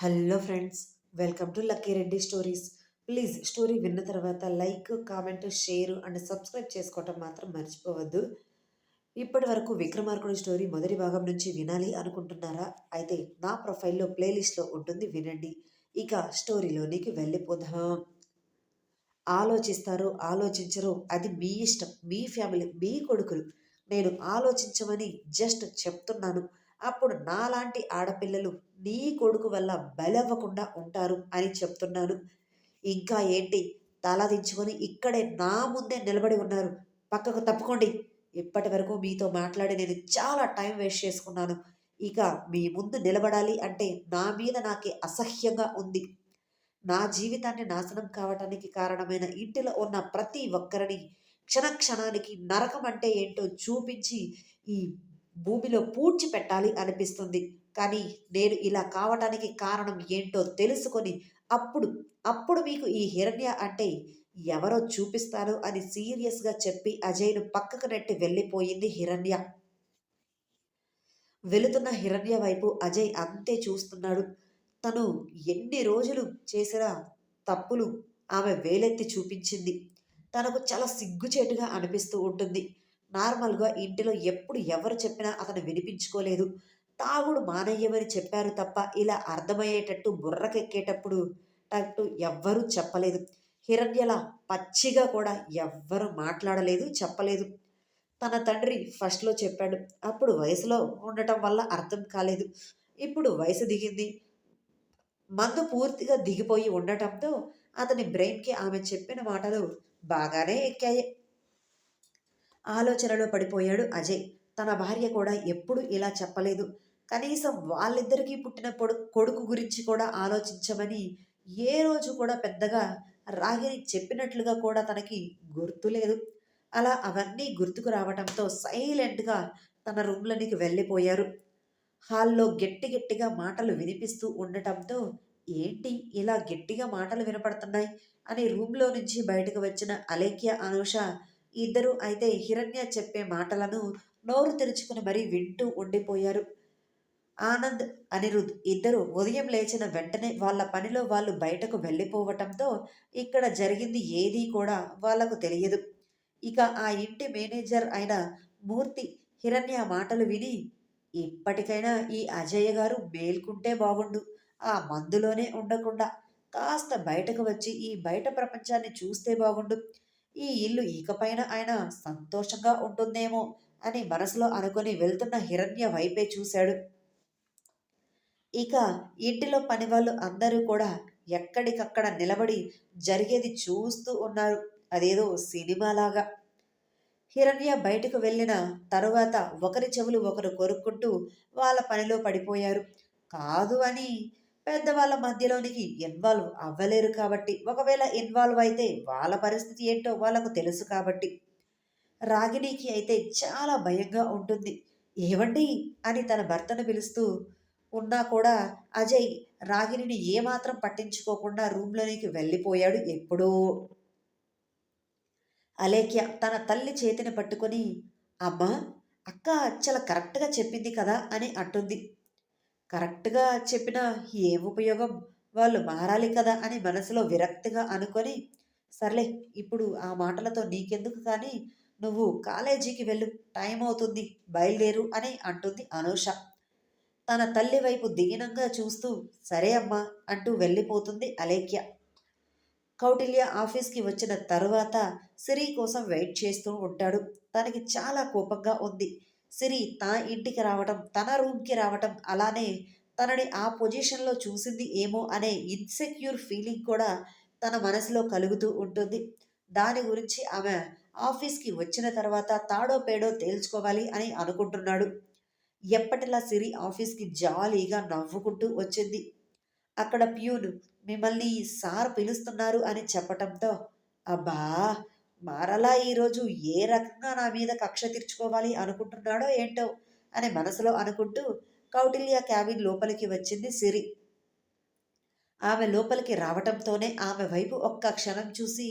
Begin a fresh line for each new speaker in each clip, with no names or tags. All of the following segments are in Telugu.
Hello friends welcome to Lucky Reddy stories. Please story విన్న తర్వాత like comment share and subscribe చేసుకోవటం మాత్రం మర్చిపోవద్దు. ఇప్పటి వరకు విక్రమార్కుడు స్టోరీ మొదటి భాగం నుంచి వినాలి అనుకుంటున్నారా? అయితే నా ప్రొఫైల్లో ప్లేలిస్ట్లో ఉంటుంది వినండి. ఇక స్టోరీలోనికి వెళ్ళిపోదాం. ఆలోచిస్తారు ఆలోచించరు. అది మీ ఇష్టం మీ ఫ్యామిలీ మీ కొడుకులు. నేను ఆలోచించమని జస్ట్ చెప్తున్నాను. అప్పుడు నాలాంటి ఆడపిల్లలు నీ కొడుకు వల్ల బలవ్వకుండా ఉంటారు అని చెప్తున్నాను. ఇంకా ఏంటి? తల దించుకొని ఇక్కడే నా ముందే నిలబడి ఉన్నారు. పక్కకు తప్పుకోండి. ఇప్పటి వరకు మీతో మాట్లాడి నేను చాలా టైం వేస్ట్ చేసుకున్నాను. ఇక మీ ముందు నిలబడాలి అంటే నా మీద నాకే అసహ్యంగా ఉంది. నా జీవితాన్ని నాశనం కావటానికి కారణమైన ఇంటిలో ఉన్న ప్రతి ఒక్కరిని క్షణక్షణానికి నరకం అంటే ఏంటో చూపించి ఈ భూమిలో పూడ్చి పెట్టాలి అనిపిస్తుంది. కానీ నేను ఇలా కావటానికి కారణం ఏంటో తెలుసుకొని అప్పుడు అప్పుడు మీకు ఈ హిరణ్య అంటే ఎవరో చూపిస్తారు అని సీరియస్గా చెప్పి అజయ్ను పక్కకు నెట్టి వెళ్ళిపోయింది హిరణ్య. వెళుతున్న హిరణ్య వైపు అజయ్ అంతే చూస్తున్నాడు. తను ఎన్ని రోజులు చేసిన తప్పులు ఆమె వేలెత్తి చూపించింది. తనకు చాలా సిగ్గుచేటుగా అనిపిస్తూ ఉంటుంది. నార్మల్గా ఇంటిలో ఎప్పుడు ఎవరు చెప్పినా అతను వినిపించుకోలేదు. తాగుడు మానయ్యమని చెప్పారు తప్ప ఇలా అర్థమయ్యేటట్టు బుర్రకెక్కేటప్పుడు అట్టు ఎవ్వరూ చెప్పలేదు. హిరణ్యల పచ్చిగా కూడా ఎవ్వరు మాట్లాడలేదు చెప్పలేదు. తన తండ్రి ఫస్ట్లో చెప్పాడు అప్పుడు వయసులో ఉండటం వల్ల అర్థం కాలేదు. ఇప్పుడు వయసు దిగింది. మందు పూర్తిగా దిగిపోయి ఉండటంతో అతని బ్రెయిన్కి ఆమె చెప్పిన మాటలు బాగానే ఎక్కాయి. ఆలోచనలో పడిపోయాడు అజయ్. తన భార్య కూడా ఎప్పుడు ఇలా చెప్పలేదు. కనీసం వాళ్ళిద్దరికీ పుట్టిన పొడు కొడుకు గురించి కూడా ఆలోచించమని ఏ రోజు కూడా పెద్దగా రాగిని చెప్పినట్లుగా కూడా తనకి గుర్తులేదు. అలా అవన్నీ గుర్తుకు రావటంతో సైలెంట్గా తన రూమ్లోనికి వెళ్ళిపోయారు. హాల్లో గట్టి గట్టిగా మాటలు వినిపిస్తూ ఉండటంతో ఏంటి ఇలా గట్టిగా మాటలు వినపడుతున్నాయి? అని రూమ్లో నుంచి బయటకు వచ్చిన అలేఖ్య అనూష ఇద్దరూ అయితే హిరణ్య చెప్పే మాటలను నోరు తెరుచుకుని మరీ వింటూ ఉండిపోయారు. ఆనంద్ అనిరుద్ ఇద్దరు ఉదయం లేచిన వెంటనే వాళ్ళ పనిలో వాళ్ళు బయటకు వెళ్ళిపోవటంతో ఇక్కడ జరిగింది ఏదీ కూడా వాళ్ళకు తెలియదు. ఇక ఆ ఇంటి మేనేజర్ అయిన మూర్తి హిరణ్య మాటలు విని ఇప్పటికైనా ఈ అజయ్య గారు మేల్కుంటే బాగుండు. ఆ మందులోనే ఉండకుండా కాస్త బయటకు వచ్చి ఈ బయట ప్రపంచాన్ని చూస్తే బాగుండు. ఈ ఇల్లు ఇకపైన ఆయన సంతోషంగా ఉంటుందేమో అని మనసులో అనుకుని వెళ్తున్న హిరణ్య వైపే చూశాడు. ఇక ఇంటిలో పనివాళ్ళు అందరూ కూడా ఎక్కడికక్కడ నిలబడి జరిగేది చూస్తూ ఉన్నారు. అదేదో సినిమాలాగా. హిరణ్య బయటకు వెళ్ళిన తరువాత ఒకరి చెవులు ఒకరు కొరుక్కుంటూ వాళ్ళ పనిలో పడిపోయారు. కాదు అని పెద్దవాళ్ళ మధ్యలోనికి ఇన్వాల్వ్ అవ్వలేరు కాబట్టి ఒకవేళ ఇన్వాల్వ్ అయితే వాళ్ళ పరిస్థితి ఏంటో వాళ్ళకు తెలుసు కాబట్టి. రాగిణికి అయితే చాలా భయంగా ఉంటుంది. ఏవండి? అని తన భర్తను పిలుస్తూ ఉన్నా కూడా అజయ్ రాగిణిని ఏమాత్రం పట్టించుకోకుండా రూమ్లోనికి వెళ్ళిపోయాడు ఎప్పుడూ. అలేఖ్య తన తల్లి చేతిని పట్టుకొని అమ్మా అక్క చాలా కరెక్ట్గా చెప్పింది కదా అని అంటుంది. కరెక్ట్గా చెప్పిన ఏం ఉపయోగం? వాళ్ళు మారాలి కదా అని మనసులో విరక్తిగా అనుకొని సర్లే ఇప్పుడు ఆ మాటలతో నీకెందుకు కానీ నువ్వు కాలేజీకి వెళ్ళు టైం అవుతుంది బయలుదేరు అని అంటుంది అనూష. తన తల్లి వైపు దీనంగా చూస్తూ సరే అమ్మా అంటూ వెళ్ళిపోతుంది అలేఖ్య. కౌటిల్య ఆఫీస్కి వచ్చిన తరువాత సిరి కోసం వెయిట్ చేస్తూ ఉంటాడు. తనకి చాలా కోపంగా ఉంది. సిరి తన ఇంటికి రావటం తన రూమ్కి రావటం అలానే తనని ఆ పొజిషన్లో చూసింది ఏమో అనే ఇన్సెక్యూర్ ఫీలింగ్ కూడా తన మనసులో కలుగుతూ ఉంటుంది. దాని గురించి ఆమె ఆఫీస్కి వచ్చిన తర్వాత తాడో పేడో తేల్చుకోవాలి అని అనుకుంటున్నాడు. ఎప్పటిలా సిరి ఆఫీస్కి జాలీగా నవ్వుకుంటూ వచ్చింది. అక్కడ ప్యూన్ మిమ్మల్ని సార్ పిలుస్తున్నారు అని చెప్పటంతో అబ్బా! మరలా ఈరోజు ఏ రకంగా నా మీద కక్ష తీర్చుకోవాలి అనుకుంటున్నాడో ఏంటో అని మనసులో అనుకుంటూ కౌటిల్య క్యాబిన్ లోపలికి వచ్చింది సిరి ఆమె లోపలికి రావటంతోనే ఆమె వైపు ఒక్క క్షణం చూసి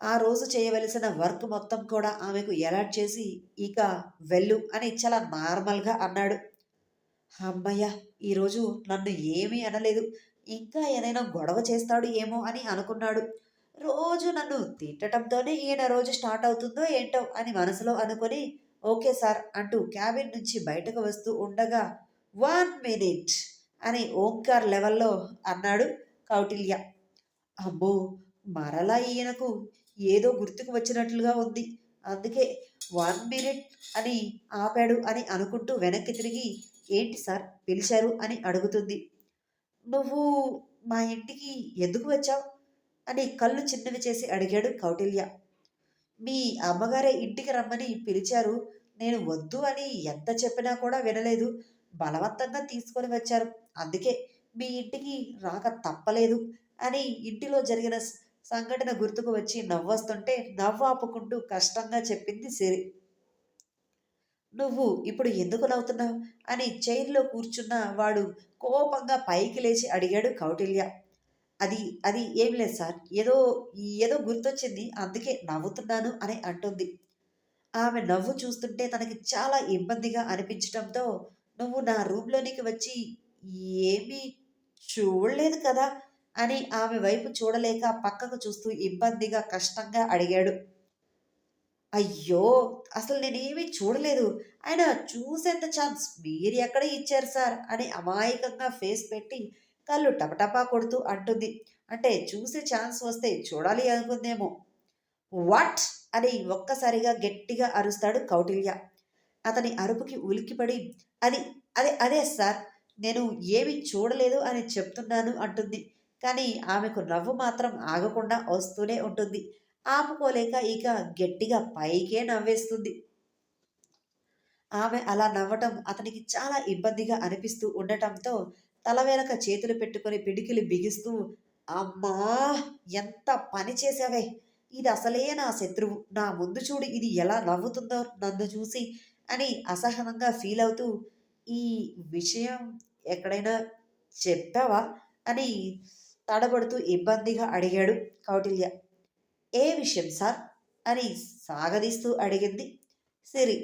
ఆ రోజు చేయవలసిన వర్క్ మొత్తం కూడా ఆమెకు ఎలాట్ చేసి ఇక వెళ్ళు అని చాలా నార్మల్గా అన్నాడు అమ్మయ్య ఈరోజు నన్ను ఏమీ అనలేదు. ఇంకా ఏదైనా గొడవ చేస్తాడు ఏమో అని అనుకున్నాడు. రోజు నన్ను తిట్టడంతోనే ఈయన రోజు స్టార్ట్ అవుతుందో ఏంటో అని మనసులో అనుకొని, ఓకే సార్ అంటూ క్యాబిన్ నుంచి బయటకు వస్తూ ఉండగా, వన్ మినిట్ అని ఓంకార్ లెవెల్‌లో అన్నాడు కౌటిల్య. అమ్మో! మరలా ఈయనకు ఏదో గుర్తుకు వచ్చినట్లుగా ఉంది. అందుకే వన్ మినిట్ అని ఆపాడు అని అనుకుంటూ వెనక్కి తిరిగి, ఏంటి సార్ పిలిచారు అని అడుగుతుంది. నువ్వు మా ఇంటికి ఎందుకు వచ్చావు? అని కళ్ళు చిన్నవి చేసి అడిగాడు కౌటిల్య. మీ అమ్మగారే ఇంటికి రమ్మని పిలిచారు. నేను వద్దు అని ఎంత చెప్పినా కూడా వినలేదు. బలవంతంగా తీసుకొని వచ్చారు. అందుకే మీ ఇంటికి రాక తప్పలేదు అని ఇంటిలో జరిగిన సంఘటన గుర్తుకు వచ్చి నవ్వొస్తుంటే నవ్వు ఆపుకుంటూ కష్టంగా చెప్పింది సిరి. నువ్వు ఇప్పుడు ఎందుకు నవ్వుతున్నావు? అని చైర్‌లో కూర్చున్న వాడు కోపంగా పైకి లేచి అడిగాడు కౌటిల్య. అది అది ఏం లేదు సార్. ఏదో ఏదో గుర్తొచ్చింది. అందుకే నవ్వుతున్నాను అని అంటుంది. ఆమె నవ్వు చూస్తుంటే తనకి చాలా ఇబ్బందిగా అనిపించడంతో "నువ్వు నా రూమ్‌లోనికి వచ్చి ఏమీ చూడలేదు కదా?" అని ఆమె వైపు చూడలేక పక్కకు చూస్తూ ఇబ్బందిగా, కష్టంగా అడిగాడు. అయ్యో! అసలు నేనేమీ చూడలేదు. ఆయన చూసేంత ఛాన్స్ మీరు ఎక్కడ ఇచ్చారు సార్ అని అమాయకంగా ఫేస్ పెట్టి కళ్ళు టపటపా కొడుతూ అంటుంది. అంటే చూసే ఛాన్స్ వస్తే చూడాలి అనుకుందేమో. వాట్! అని ఒక్కసారిగా గట్టిగా అరుస్తాడు కౌటిల్య. అతని అరుపుకి ఉలిక్కిపడి అది అదే అదే సార్. నేను ఏమీ చూడలేదు అని చెప్తున్నాను అంటుంది. కానీ ఆమెకు నవ్వు మాత్రం ఆగకుండా వస్తూనే ఉంటుంది. ఆపుకోలేక ఇక గట్టిగా పైకే నవ్వేస్తుంది. ఆమె అలా నవ్వటం అతనికి చాలా ఇబ్బందిగా అనిపిస్తూ ఉండటంతో తల వెనక చేతులు పెట్టుకొని పిడికిలు బిగిస్తూ అమ్మా! ఎంత పని చేసావే ఇది అసలే నా శత్రువు. నా ముందు చూడు ఇది ఎలా నవ్వుతుందో నన్ను చూసి అని అసహనంగా ఫీల్ అవుతూ ఈ విషయం ఎక్కడైనా చెప్పావా? అని తడబడుతూ ఇబ్బందిగా అడిగాడు కౌటిల్య. ఏ విషయం సార్? అని సాగదీస్తూ అడిగింది సిరి.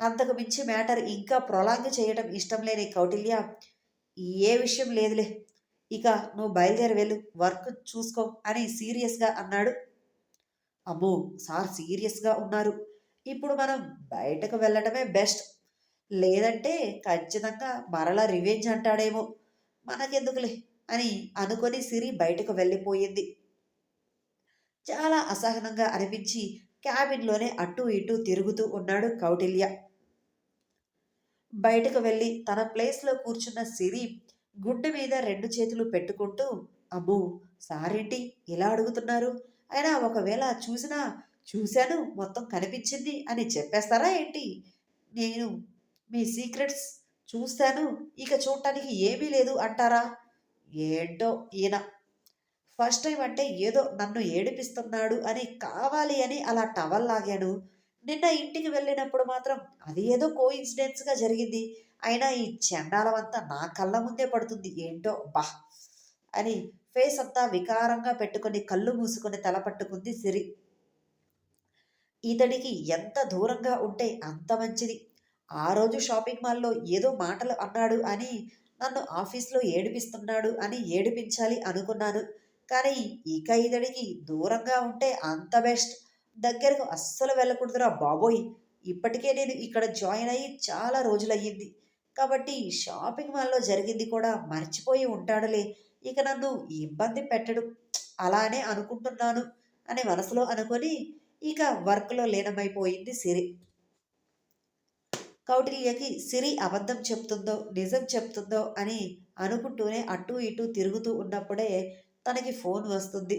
అంతకు మించి మ్యాటర్ ఇంకా ప్రొలాంగ్ చేయటం ఇష్టం లేని కౌటిల్య, ఏ విషయం లేదులే. ఇక నువ్వు బయలుదేరి వెళ్ళు. వర్క్ చూసుకో అని సీరియస్‌గా అన్నాడు. అమ్మో! సార్ సీరియస్‌గా ఉన్నారు. ఇప్పుడు మనం బయటకు వెళ్ళడమే బెస్ట్. లేదంటే ఖచ్చితంగా మరలా రివెంజ్ అంటాడేమో. మనకెందుకులే అని అనుకొని సిరి బయటకు వెళ్ళిపోయింది. చాలా అసహనంగా అనిపించి క్యాబిన్‌లోనే అటూ ఇటూ తిరుగుతూ ఉన్నాడు కౌటిల్య. బయటకు వెళ్ళి తన ప్లేస్‌లో కూర్చున్న సిరి గుడ్డ మీద రెండు చేతులు పెట్టుకుంటూ, అమ్మో! సారేంటి ఇలా అడుగుతున్నారు? అయినా ఒకవేళ చూసినా, చూశాను మొత్తం కనిపించింది అని చెప్పేస్తారా ఏంటి? నేను మీ సీక్రెట్స్ చూస్తాను ఇక చూడటానికి ఏమీ లేదు అంటారా? ఏంటో ఈయన. ఫస్ట్ టైం అంటే ఏదో నన్ను ఏడిపిస్తున్నాడు అని కావాలి అని అలా టవల్ లాగాను. నిన్న ఇంటికి వెళ్ళినప్పుడు మాత్రం అది ఏదో కోయిన్సిడెన్స్‌గా జరిగింది. అయినా ఈ చెండాలమంతా నా కళ్ళ ముందే పడుతుంది. ఏంటో అబ్బా! అని ఫేస్ అంతా వికారంగా పెట్టుకొని కళ్ళు మూసుకొని తల పట్టుకుంది సిరి. ఇతడికి ఎంత దూరంగా ఉంటే అంత మంచిది. ఆ రోజు షాపింగ్ మాల్‌లో ఏదో మాటలు అన్నాడు అని నన్ను ఆఫీస్‌లో ఏడిపిస్తున్నాడు అని ఏడిపించాలి అనుకున్నాను. కానీ ఇక ఇతడికి దూరంగా ఉంటే అంత బెస్ట్. దగ్గరకు అస్సలు వెళ్ళకూడదురా బాబోయ్! ఇప్పటికే నేను ఇక్కడ జాయిన్ అయ్యి చాలా రోజులయ్యింది. కాబట్టి షాపింగ్ మాల్‌లో జరిగింది కూడా మర్చిపోయి ఉంటాడులే. ఇక నన్ను ఇబ్బంది పెట్టడు. అలానే అనుకుంటున్నాను అని మనసులో అనుకొని ఇక వర్క్‌లో లీనమైపోయింది సిరి. కౌటిల్యకి సిరి అబద్ధం చెప్తుందో, నిజం చెప్తుందో అని అనుకుంటూనే అటూ ఇటూ తిరుగుతూ ఉన్నప్పుడే తనకి ఫోన్ వస్తుంది.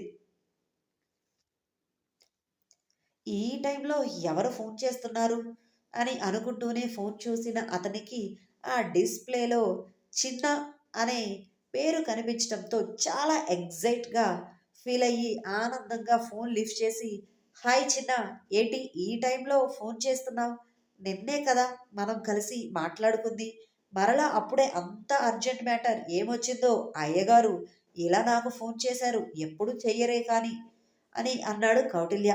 ఈ టైంలో ఎవరు ఫోన్ చేస్తున్నారు? అని అనుకుంటూనే ఫోన్ చూసిన అతనికి ఆ డిస్‌ప్లేలో చిన్న అనే పేరు కనిపించడంతో చాలా ఎగ్జైట్గా ఫీల్ అయ్యి ఆనందంగా ఫోన్ లిఫ్ట్ చేసి, హాయ్ చిన్న ఏంటి ఈ టైంలో ఫోన్ చేస్తున్నావు? నిన్నే కదా మనం కలిసి మాట్లాడుకుంది. మరలా అప్పుడే అంత అర్జెంట్ మ్యాటర్ ఏమొచ్చిందో అయ్యగారు ఇలా నాకు ఫోన్ చేశారు. ఎప్పుడు చెయ్యరే కానీ అని అన్నాడు కౌటిల్య.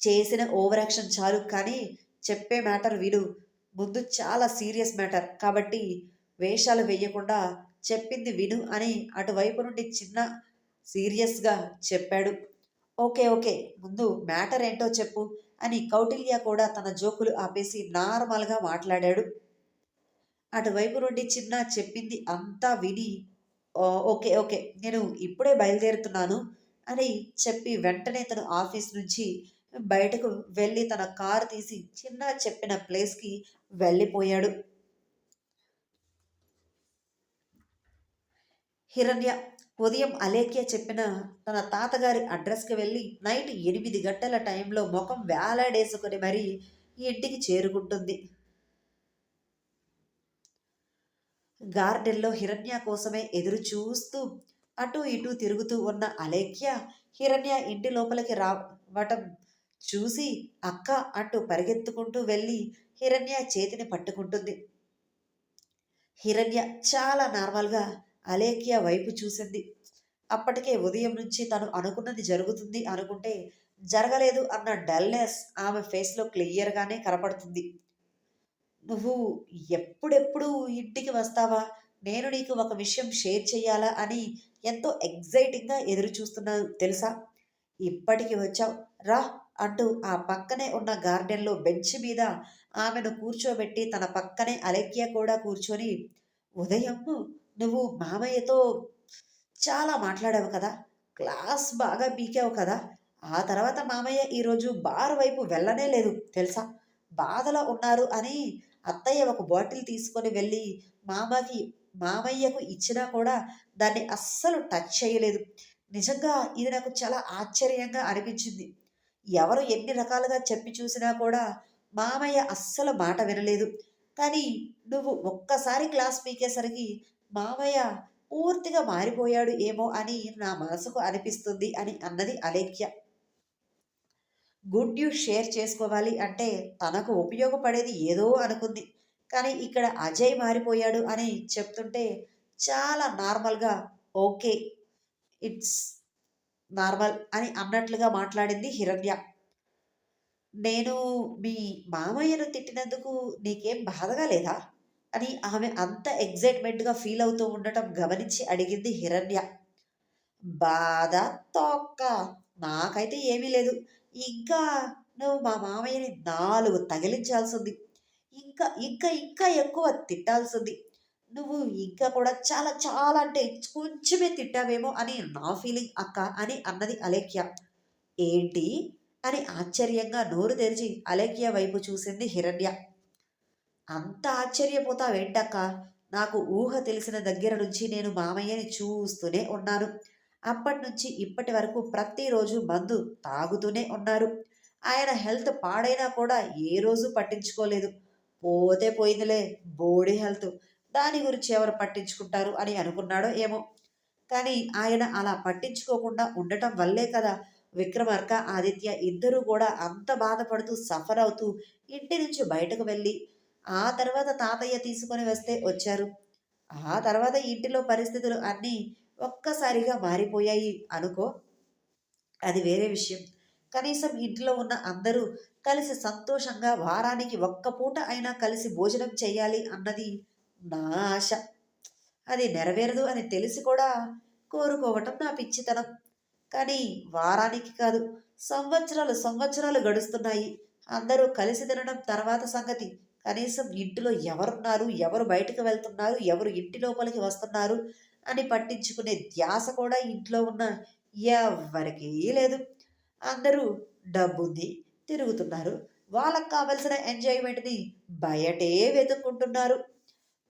చేసిన ఓవర్ యాక్షన్ చాలు కానీ చెప్పే మ్యాటర్ విను. ముందు చాలా సీరియస్ మ్యాటర్. కాబట్టి వేషాలు వేయకుండా చెప్పింది విను అని అటువైపు నుండి చిన్న సీరియస్గా చెప్పాడు. ఓకే ఓకే ముందు మ్యాటర్ ఏంటో చెప్పు అని కౌటిల్య కూడా తన జోకులు ఆపేసి నార్మల్గా మాట్లాడాడు. అటువైపు నుండి చిన్న చెప్పింది అంతా విని ఓకే ఓకే నేను ఇప్పుడే బయలుదేరుతున్నాను అని చెప్పి వెంటనే తను ఆఫీస్ నుంచి బయటకు వెళ్ళి తన కారు తీసి చిన్న చెప్పిన ప్లేస్కి వెళ్ళిపోయాడు. హిరణ్య ఉదయం అలేఖ్య చెప్పిన తన తాతగారి అడ్రస్కి వెళ్ళి నైట్ ఎనిమిది గంటల టైంలో ముఖం వేలాడేసుకుని మరీ ఇంటికి చేరుకుంటుంది. గార్డెన్లో హిరణ్య కోసమే ఎదురు చూస్తూ అటు ఇటు తిరుగుతూ ఉన్న అలేఖ్య హిరణ్య ఇంటి లోపలికి రావటం చూసి అక్క అంటూ పరిగెత్తుకుంటూ వెళ్ళి హిరణ్య చేతిని పట్టుకుంటుంది. హిరణ్య చాలా నార్మల్గా అలేఖ్య వైపు చూసింది. అప్పటికే ఉదయం నుంచి తను అనుకున్నది జరుగుతుంది అనుకుంటే జరగలేదు అన్న డల్నెస్ ఆమె ఫేస్లో క్లియర్గానే కనపడుతుంది. నువ్వు ఎప్పుడెప్పుడు ఇంటికి వస్తావా? నేను నీకు ఒక విషయం షేర్ చేయాలా అని ఎంతో ఎగ్జైటింగ్గా ఎదురు చూస్తున్నాను తెలుసా? ఇప్పటికి వచ్చావు. రా అంటూ ఆ పక్కనే ఉన్న గార్డెన్లో బెంచ్ మీద ఆమెను కూర్చోబెట్టి తన పక్కనే అలెక్య కూడా కూర్చొని ఉదయం నువ్వు మామయ్యతో చాలా మాట్లాడావు కదా క్లాస్ బాగా పీకావు కదా ఆ తర్వాత మామయ్య ఈరోజు బార్ వైపు వెళ్ళనే లేదు తెలుసా? బాధలో ఉన్నారు అని అత్తయ్య ఒక బాటిల్ తీసుకొని వెళ్ళి మామకి మామయ్యకు ఇచ్చినా కూడా దాన్ని అస్సలు టచ్ చేయలేదు. నిజంగా ఇది నాకు చాలా ఆశ్చర్యంగా అనిపించింది. ఎవరు ఎన్ని రకాలుగా చెప్పి చూసినా కూడా మామయ్య అస్సలు మాట వినలేదు. కానీ నువ్వు ఒక్కసారి క్లాస్ పీకేసరికి మామయ్య పూర్తిగా మారిపోయాడు ఏమో అని నా మనసుకు అనిపిస్తుంది అని అన్నది అలేఖ్య. గుడ్ న్యూస్ షేర్ చేసుకోవాలి అంటే తనకు ఉపయోగపడేది ఏదో అనుకుంది. కానీ ఇక్కడ అజయ్ మారిపోయాడు అని చెప్తుంటే చాలా నార్మల్గా ఓకే ఇట్స్ నార్మల్ అని అన్నట్లుగా మాట్లాడింది హిరణ్య. నేను మీ మామయ్యను తిట్టినందుకు నీకేం బాధగా లేదా? అని ఆమె అంత ఎగ్జైట్మెంట్గా ఫీల్ అవుతూ ఉండటం గమనించి అడిగింది హిరణ్య. బాధ తొక్క. నాకైతే ఏమీ లేదు. ఇంకా నువ్వు మా మామయ్యని నాలుగు తగిలించాల్సింది. ఇంకా ఇంకా ఇంకా ఎక్కువ తిట్టాల్సింది. నువ్వు ఇంకా కూడా చాలా చాలా అంటే కొంచెమే తిట్టావేమో అని నా ఫీలింగ్ అక్క అని అన్నది అలేఖ్య. ఏంటి? అని ఆశ్చర్యంగా నోరు తెరిచి అలేఖ్య వైపు చూసింది హిరణ్య. అంత ఆశ్చర్యపోతావేంటక్క? నాకు ఊహ తెలిసిన దగ్గర నుంచి నేను మామయ్యని చూస్తూనే ఉన్నాను. అప్పటి నుంచి ఇప్పటి వరకు ప్రతిరోజు మందు తాగుతూనే ఉన్నారు. ఆయన హెల్త్ పాడైనా కూడా ఏ రోజు పట్టించుకోలేదు. పోతే పోయిందిలే బోడీ హెల్త్. దాని గురించి ఎవరు పట్టించుకుంటారు అని అనుకున్నాడో ఏమో. కానీ ఆయన అలా పట్టించుకోకుండా ఉండటం వల్లే కదా విక్రమార్క ఆదిత్య ఇద్దరూ కూడా అంత బాధపడుతూ సఫర్ అవుతూ ఇంటి నుంచి బయటకు వెళ్ళి ఆ తర్వాత తాతయ్య తీసుకొని వస్తే వచ్చారు. ఆ తర్వాత ఇంటిలో పరిస్థితులు అన్నీ ఒక్కసారిగా మారిపోయాయి అనుకో. అది వేరే విషయం. కనీసం ఇంట్లో ఉన్న అందరూ కలిసి సంతోషంగా వారానికి ఒక్క పూట అయినా కలిసి భోజనం చేయాలి అన్నది నా ఆశ అది నెరవేరదు అని తెలిసి కూడా కోరుకోవటం నా పిచ్చితనం. కానీ వారానికి కాదు సంవత్సరాలు సంవత్సరాలు గడుస్తున్నాయి. అందరూ కలిసి తినడం తర్వాత సంగతి. కనీసం ఇంటిలో ఎవరున్నారు ఎవరు బయటకు వెళ్తున్నారు ఎవరు ఇంటి లోపలికి వస్తున్నారు అని పట్టించుకునే ధ్యాస కూడా ఇంట్లో ఉన్న ఎవరికీ లేదు. అందరూ డబ్బుంది తిరుగుతున్నారు. వాళ్ళకు కావలసిన ఎంజాయ్మెంట్ని బయటే వెతుక్కుంటున్నారు.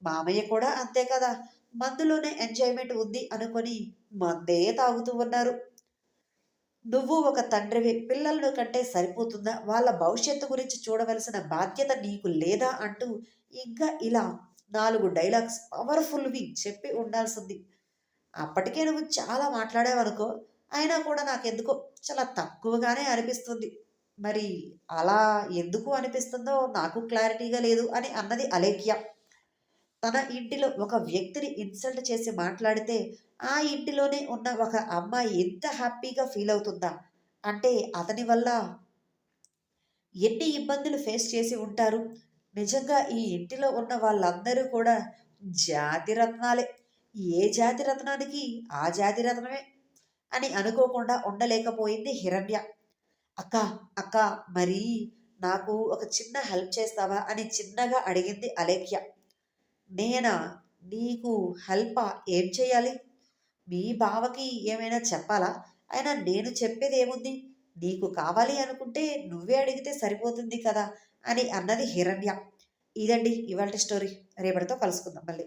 మామయ్య కూడా అంతే కదా మందులోనే ఎంజాయ్మెంట్ ఉంది అనుకొని మందే తాగుతూ ఉన్నారు. నువ్వు ఒక తండ్రివి పిల్లలను కంటే సరిపోతుందా? వాళ్ళ భవిష్యత్తు గురించి చూడవలసిన బాధ్యత నీకు లేదా అంటూ ఇంకా ఇలా నాలుగు డైలాగ్స్ పవర్ఫుల్వి చెప్పి ఉండాల్సింది. అప్పటికే నువ్వు చాలా మాట్లాడావనుకో అయినా కూడా నాకెందుకో చాలా తక్కువగానే అనిపిస్తుంది. మరి అలా ఎందుకు అనిపిస్తుందో నాకు క్లారిటీగా లేదు అని అన్నది అలేఖ్య. తన ఇంటిలో ఒక వ్యక్తిని ఇన్సల్ట్ చేసి మాట్లాడితే ఆ ఇంటిలోనే ఉన్న ఒక అమ్మాయి ఎంత హ్యాపీగా ఫీల్ అవుతుందా? అంటే అతని వల్ల ఎన్ని ఇబ్బందులు ఫేస్ చేసి ఉంటారు? నిజంగా ఈ ఇంటిలో ఉన్న వాళ్ళందరూ కూడా జాతి రత్నాలే. ఏ జాతి రత్నానికి ఆ జాతి రత్నమే అని అనుకోకుండా ఉండలేకపోయింది హిరణ్య. అక్క అక్క మరి నాకు ఒక చిన్న హెల్ప్ చేస్తావా? అని చిన్నగా అడిగింది అలేఖ్య. నేనా? నీకు హెల్పా? ఏం చేయాలి మీ బావకి ఏమైనా చెప్పాలా? అయినా నేను చెప్పేది ఏముంది నీకు కావాలి అనుకుంటే నువ్వే అడిగితే సరిపోతుంది కదా అని అన్నది హిరణ్య. ఇదండి ఇవాళ స్టోరీ. రేపటితో కలుసుకుందాం మళ్ళీ.